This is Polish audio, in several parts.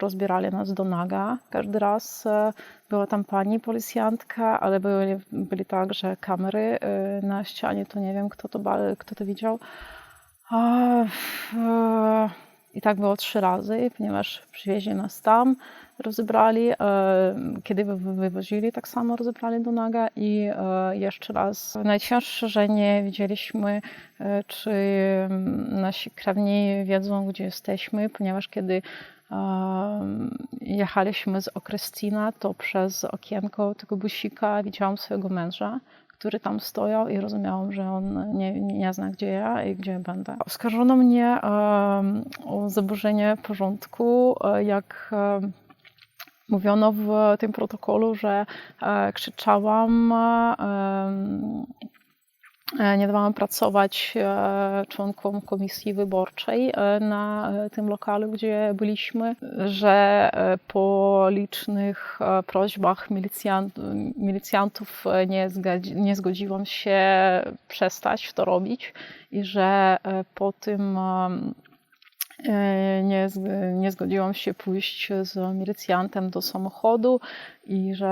Rozbierali nas do naga. Każdy raz e, była tam pani policjantka, ale były, byli także kamery e, na ścianie, to nie wiem, kto to, kto to widział. E, I tak było trzy razy, ponieważ przywieźli nas tam, rozebrali. Kiedy wy- wywozili, tak samo rozebrali do naga. I jeszcze raz, najcięższe, że nie wiedzieliśmy, e, czy mm, nasi krewni wiedzą, gdzie jesteśmy, ponieważ kiedy jechaliśmy z Okrestina, to przez okienko tego busika widziałam swojego męża, który tam stojął i rozumiałam, że on nie, nie zna, gdzie ja i gdzie będę. Oskarżono mnie o zaburzenie porządku, e, jak mówiono w tym protokolu, że e, krzyczałam, nie dawałam pracować e, członkom komisji wyborczej e, na e, tym lokalu, gdzie byliśmy, że e, po licznych e, prośbach milicjant, milicjantów e, nie, nie zgodziłam się przestać to robić i że e, po tym e, nie, z- nie zgodziłam się pójść z milicjantem do samochodu i że,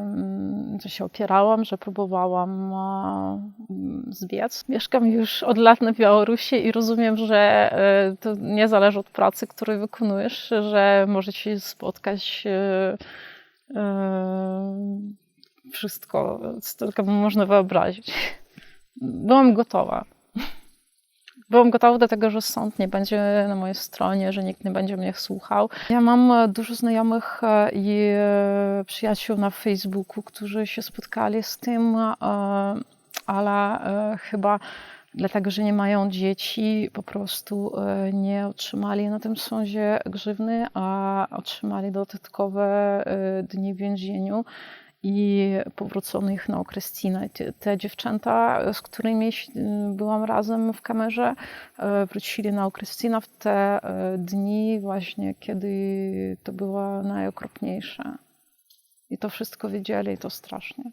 mm, że się opierałam, że próbowałam e, zbiec. Mieszkam już od lat na Białorusi i rozumiem, że e, to nie zależy od pracy, której wykonujesz, że może ci spotkać e, e, wszystko, co tylko można wyobrazić. Byłam gotowa. Byłam gotowa do tego, że sąd nie będzie na mojej stronie, że nikt nie będzie mnie słuchał. Ja mam e, dużo znajomych e, i e, przyjaciół na Facebooku, którzy się spotkali z tym, ale chyba dlatego, że nie mają dzieci, po prostu nie otrzymali na tym sądzie grzywny, a otrzymali dodatkowe dni w więzieniu i powrócono ich na Okrestinę. Te, te dziewczęta, z którymi ś- byłam razem w kamerze, e, wrócili na Okrestinę w te e, dni właśnie, kiedy to było najokropniejsze. I to wszystko wiedzieli i to strasznie.